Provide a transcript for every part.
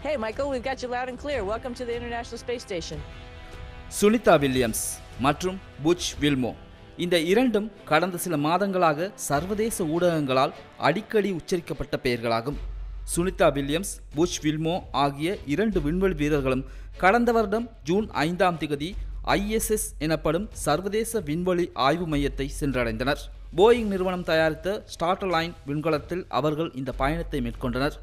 Hey, Michael, we've got you loud and clear. Welcome to the International Space Station. Sunita Williams மற்றும் Butch வில்மோ இந்த இரண்டும் கடந்த சில மாதங்களாக சர்வதேச ஊடகங்களால் அடிக்கடி உச்சரிக்கப்பட்ட பெயர்களாகும் சுனிதா வில்லியம்ஸ் புஷ் வில்மோ ஆகிய இரண்டு விண்வெளி வீரர்களும் கடந்த வருடம் ஜூன் ஐந்தாம் திகதி ஐஎஸ்எஸ் எனப்படும் சர்வதேச விண்வெளி ஆய்வு மையத்தை சென்றடைந்தனர் போயிங் நிறுவனம் தயாரித்த ஸ்டார்டர்லைன் விண்கலத்தில் அவர்கள் இந்த பயணத்தை மேற்கொண்டனர்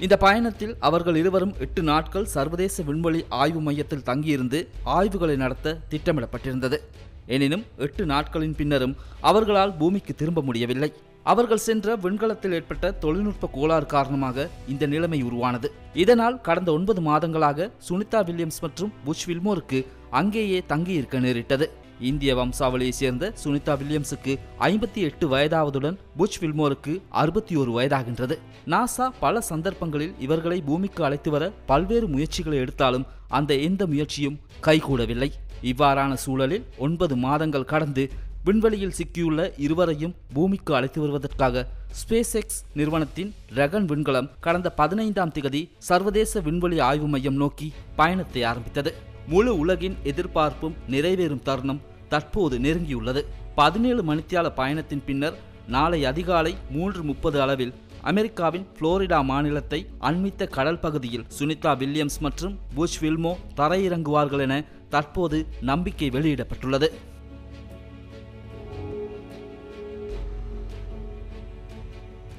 இந்த பயணத்தில் அவர்கள் இருவரும் எட்டு நாட்கள் சர்வதேச விண்வெளி ஆய்வு மையத்தில் தங்கியிருந்து ஆய்வுகளை நடத்த திட்டமிடப்பட்டிருந்தது. எனினும் எட்டு நாட்களின் பின்னரும் அவர்களால் பூமிக்கு திரும்ப முடியவில்லை. அவர்கள் சென்ற விண்கலத்தில் ஏற்பட்ட தொழில்நுட்ப கோளாறு காரணமாக இந்த நிலைமை உருவானது. இதனால் கடந்த ஒன்பது மாதங்களாக சுனிதா வில்லியம்ஸ் மற்றும் புஷ் வில்மோருக்கு அங்கேயே தங்கியிருக்க நேரிட்டது. இந்திய வம்சாவளியைச் சேர்ந்த சுனிதா வில்லியம்ஸுக்கு ஐம்பத்தி எட்டு வயதாவதுடன் புஷ் வில்மோருக்கு அறுபத்தி ஒரு வயதாகின்றது. நாசா பல சந்தர்ப்பங்களில் இவர்களை பூமிக்கு அழைத்து வர பல்வேறு முயற்சிகளை எடுத்தாலும் அந்த எந்த முயற்சியும் கைகூடவில்லை. இவ்வாறான சூழலில் ஒன்பது மாதங்கள் கடந்து விண்வெளியில் சிக்கியுள்ள இருவரையும் பூமிக்கு அழைத்து வருவதற்காக ஸ்பேஸ் எக்ஸ் நிறுவனத்தின் ரகன் விண்கலம் கடந்த பதினைந்தாம் திகதி சர்வதேச விண்வெளி ஆய்வு மையம் நோக்கி பயணத்தை ஆரம்பித்தது. முழு உலகின் எதிர்பார்ப்பும் நிறைவேறும் தருணம் தற்போது நெருங்கியுள்ளது. பதினேழு மணித்தியால பயணத்தின் பின்னர் நாளை அதிகாலை மூன்று முப்பது அளவில் அமெரிக்காவின் புளோரிடா மாநிலத்தை அண்மித்த கடல் பகுதியில் சுனிதா வில்லியம்ஸ் மற்றும் புஷ் வில்மோ தரையிறங்குவார்கள் என தற்போது நம்பிக்கை வெளியிடப்பட்டுள்ளது.